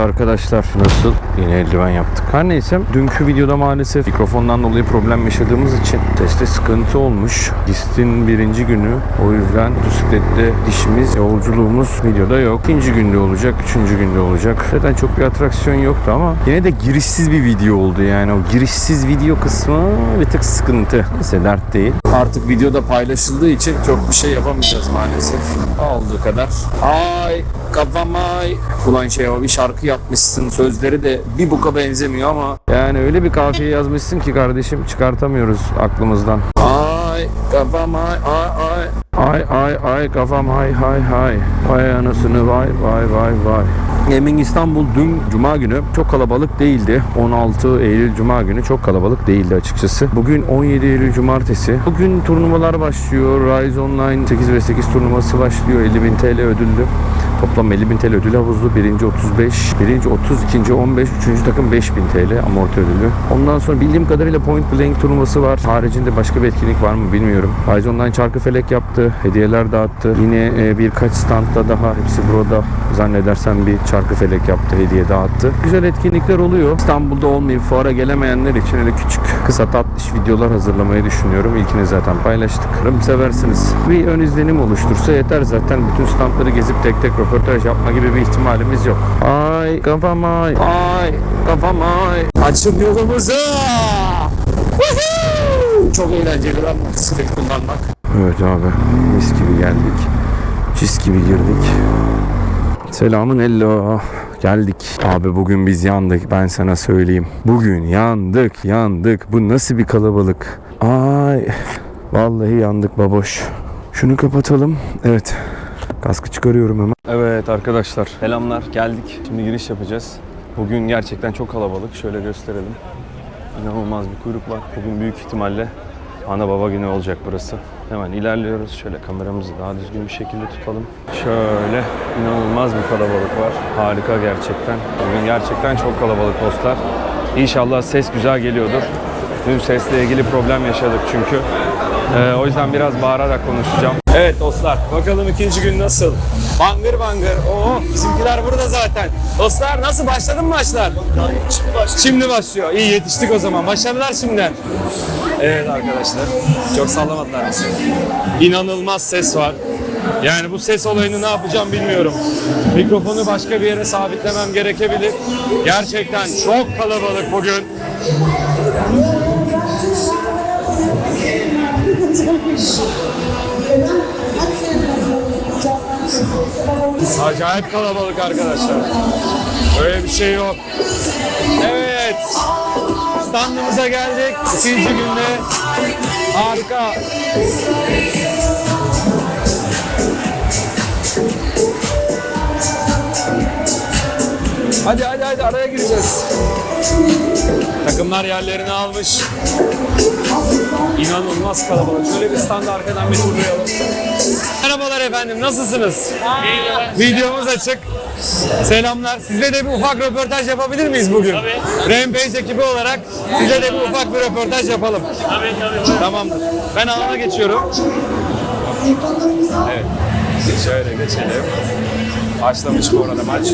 arkadaşlar nasıl? Yine eldiven yaptık. Her neyse dünkü videoda maalesef mikrofondan dolayı problem yaşadığımız için teste sıkıntı olmuş. Distin birinci günü. O yüzden bisiklette dişimiz, yolculuğumuz videoda yok. İkinci günde olacak, üçüncü günde olacak. Zaten çok bir atraksiyon yoktu ama yine de girişsiz bir video oldu yani. O girişsiz video kısmı bir tık sıkıntı. Neyse dert değil. Artık videoda paylaşıldığı için çok bir şey yapamayacağız maalesef. Olduğu kadar. Ay kafam ay. Ulan şey o bir şarkı yapmışsın. Sözleri de bir buka benzemiyor ama yani öyle bir kafiye yazmışsın ki kardeşim çıkartamıyoruz aklımızdan. Ay kafam ay ay ay. Ay ay ay kafam hay hay hay. Vay anasını vay vay vay vay. Gaming İstanbul dün Cuma günü çok kalabalık değildi. 16 Eylül Cuma günü çok kalabalık değildi açıkçası. Bugün 17 Eylül Cumartesi. Bugün turnuvalar başlıyor. Rise Online 8 ve 8 turnuvası başlıyor. 50.000 TL ödüllü. Toplam 50.000 TL ödül havuzlu. Birinci 35, birinci 30, ikinci 15, üçüncü takım 5.000 TL amorti ödülü. Ondan sonra bildiğim kadarıyla Point Blank turnuvası var. Haricinde başka bir etkinlik var mı bilmiyorum. Rise Online çarkı felek yaptı. Hediyeler dağıttı. Yine e, birkaç standda daha hepsi burada zannedersem bir çarkı felek yaptı. Hediye dağıttı. Güzel etkinlikler oluyor. İstanbul'da olmayıp fuara gelemeyenler için öyle küçük kısa tatlış videolar hazırlamayı düşünüyorum. İlkini zaten paylaştık. Umarım seversiniz. Bir ön izlenim oluştursa yeter zaten. Bütün standları gezip tek tek röportaj yapma gibi bir ihtimalimiz yok. Ay kafam ay. Ay kafam ay. Açın yolumuzu. Çok eğlenceli lan bisiklet kullanmak. Evet abi mis gibi geldik. Cis gibi girdik. Selamın hello. Geldik. Abi bugün biz yandık ben sana söyleyeyim. Bugün yandık yandık. Bu nasıl bir kalabalık. Ay. Vallahi yandık baboş. Şunu kapatalım. Evet. Kaskı çıkarıyorum hemen. Evet arkadaşlar selamlar geldik. Şimdi giriş yapacağız. Bugün gerçekten çok kalabalık. Şöyle gösterelim. İnanılmaz bir kuyruk var. Bugün büyük ihtimalle ana baba günü olacak burası. Hemen ilerliyoruz. Şöyle kameramızı daha düzgün bir şekilde tutalım. Şöyle inanılmaz bir kalabalık var. Harika gerçekten. Bugün gerçekten çok kalabalık dostlar. İnşallah ses güzel geliyordur. Dün sesle ilgili problem yaşadık çünkü. Ee, o yüzden biraz bağırarak konuşacağım. Evet dostlar bakalım ikinci gün nasıl? Bangır bangır. Oo bizimkiler burada zaten. Dostlar nasıl başladı mı maçlar? Şimdi başlıyor. İyi yetiştik o zaman. Başarılar şimdi. Evet arkadaşlar. Çok sallamadılar bizi. İnanılmaz ses var. Yani bu ses olayını ne yapacağım bilmiyorum. Mikrofonu başka bir yere sabitlemem gerekebilir. Gerçekten çok kalabalık bugün. Acayip kalabalık arkadaşlar. Öyle bir şey yok. Evet. Standımıza geldik. İkinci günde. Harika. Hadi hadi hadi araya gireceğiz. Takımlar yerlerini almış. İnanılmaz kalabalık. Şöyle bir standa arkadan bir turlayalım. Merhabalar efendim, nasılsınız? Videomuz açık. Selamlar. Size de bir ufak röportaj yapabilir miyiz bugün? Tabii. Rampage ekibi olarak size de bir ufak bir röportaj yapalım. Tabii tabii. Tamamdır. Ben alana geçiyorum. Evet. Şöyle geçelim. Başlamış bu arada maç.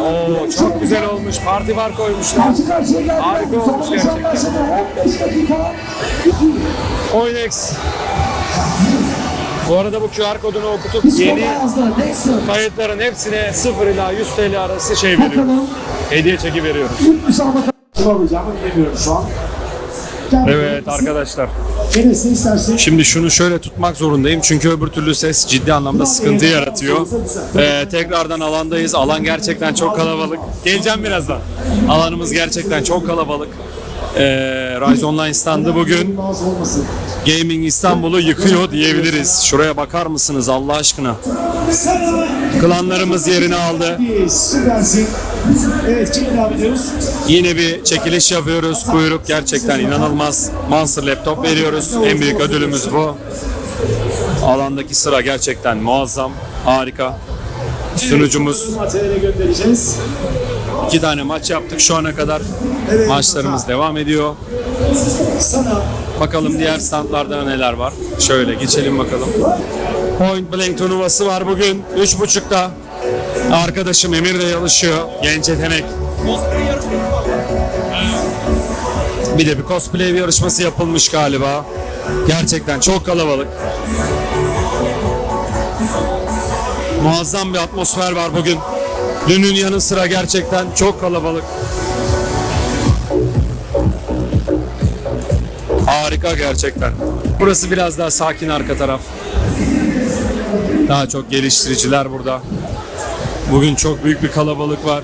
Oo çok güzel olmuş. Parti bar koymuşlar. Harika olmuş gerçekten. Oynex. Bu arada bu QR kodunu okutup yeni kayıtların hepsine 0 ila 100 TL arası şey veriyoruz. Hediye çeki veriyoruz. Yapamayacağımı bilemiyorum şu an. Evet arkadaşlar. Şimdi şunu şöyle tutmak zorundayım çünkü öbür türlü ses ciddi anlamda sıkıntı yaratıyor. Ee, tekrardan alandayız. Alan gerçekten çok kalabalık. Geleceğim birazdan. Alanımız gerçekten çok kalabalık. Ee, Rise Online standı bugün. Gaming İstanbul'u yıkıyor diyebiliriz. Şuraya bakar mısınız Allah aşkına? Klanlarımız yerini aldı. Evet kime devam ediyoruz? Yine bir çekiliş yapıyoruz. Kuyruk gerçekten inanılmaz. Monster laptop veriyoruz. En büyük ödülümüz bu. Alandaki sıra gerçekten muazzam. Harika. Sunucumuz Materyale göndereceğiz. iki tane maç yaptık şu ana kadar. Maçlarımız devam ediyor. Sana Bakalım diğer standlarda neler var. Şöyle geçelim bakalım. Point Blank turnuvası var bugün. 3.30'da. Arkadaşım Emir de çalışıyor. Genç yetenek. Bir de bir cosplay yarışması yapılmış galiba. Gerçekten çok kalabalık. Muazzam bir atmosfer var bugün. Dünün yanı sıra gerçekten çok kalabalık. Harika gerçekten. Burası biraz daha sakin arka taraf. Daha çok geliştiriciler burada. Bugün çok büyük bir kalabalık var.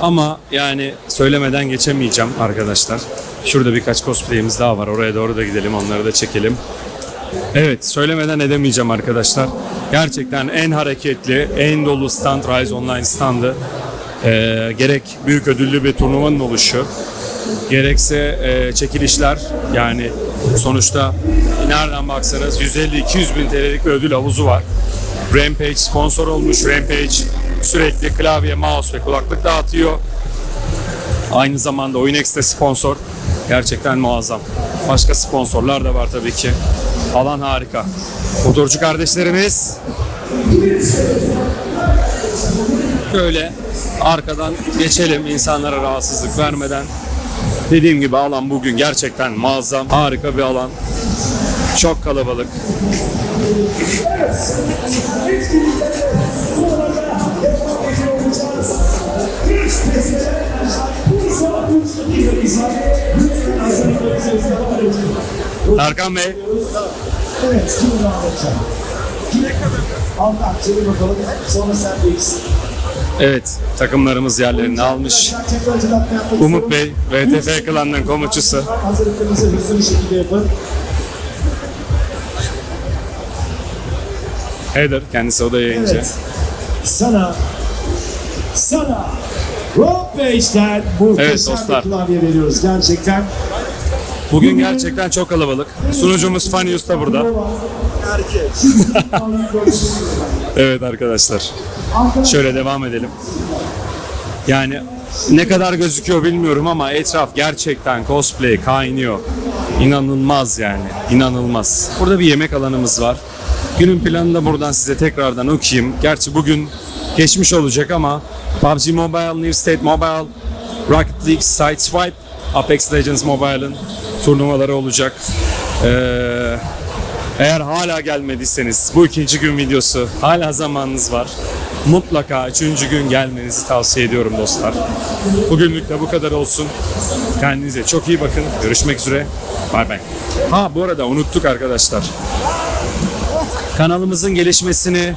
Ama yani söylemeden geçemeyeceğim arkadaşlar. Şurada birkaç cosplay'imiz daha var. Oraya doğru da gidelim, onları da çekelim. Evet, söylemeden edemeyeceğim arkadaşlar. Gerçekten en hareketli, en dolu stand Rise Online standı. Ee, gerek büyük ödüllü bir turnuvanın oluşu, gerekse e, çekilişler yani sonuçta nereden baksanız 150-200 bin TL'lik bir ödül havuzu var. Rampage sponsor olmuş. Rampage sürekli klavye, mouse ve kulaklık dağıtıyor. Aynı zamanda OyunX'te sponsor. Gerçekten muazzam. Başka sponsorlar da var tabii ki. Alan harika. Motorcu kardeşlerimiz Şöyle arkadan geçelim insanlara rahatsızlık vermeden. Dediğim gibi alan bugün gerçekten muazzam. Harika bir alan. Çok kalabalık. Erkan Bey. Evet, kimi devam edeceğim? Altan, çevir bakalım. Sonra sendeyiz. Evet takımlarımız yerlerini almış. Umut. Bey, VTF klanının komuçusu. Hazırlıklarınızı hızlı bir şekilde yapın. Heather, kendisi o da yayıncı. Evet. Sana, sana Rampage'den muhteşem Evet, dostlar. bir klavye veriyoruz. Gerçekten Bugün gerçekten çok kalabalık. Sunucumuz Fanius da burada. Evet arkadaşlar. Şöyle devam edelim. Yani ne kadar gözüküyor bilmiyorum ama etraf gerçekten cosplay kaynıyor. İnanılmaz yani. inanılmaz. Burada bir yemek alanımız var. Günün planını da buradan size tekrardan okuyayım. Gerçi bugün geçmiş olacak ama PUBG Mobile, New State Mobile, Rocket League, Sideswipe, Apex Legends Mobile'ın turnuvaları olacak. Ee, eğer hala gelmediyseniz bu ikinci gün videosu hala zamanınız var. Mutlaka üçüncü gün gelmenizi tavsiye ediyorum dostlar. Bugünlük de bu kadar olsun. Kendinize çok iyi bakın. Görüşmek üzere. Bay bay. Ha bu arada unuttuk arkadaşlar. Kanalımızın gelişmesini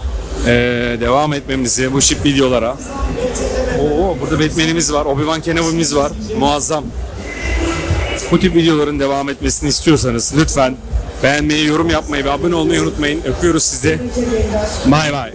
eee, devam etmemizi bu şip videolara. Oo burada Batman'imiz var. Obi-Wan Kenobi'miz var. Muazzam. Bu tip videoların devam etmesini istiyorsanız lütfen beğenmeyi, yorum yapmayı ve abone olmayı unutmayın. Öpüyoruz sizi. Bay bay.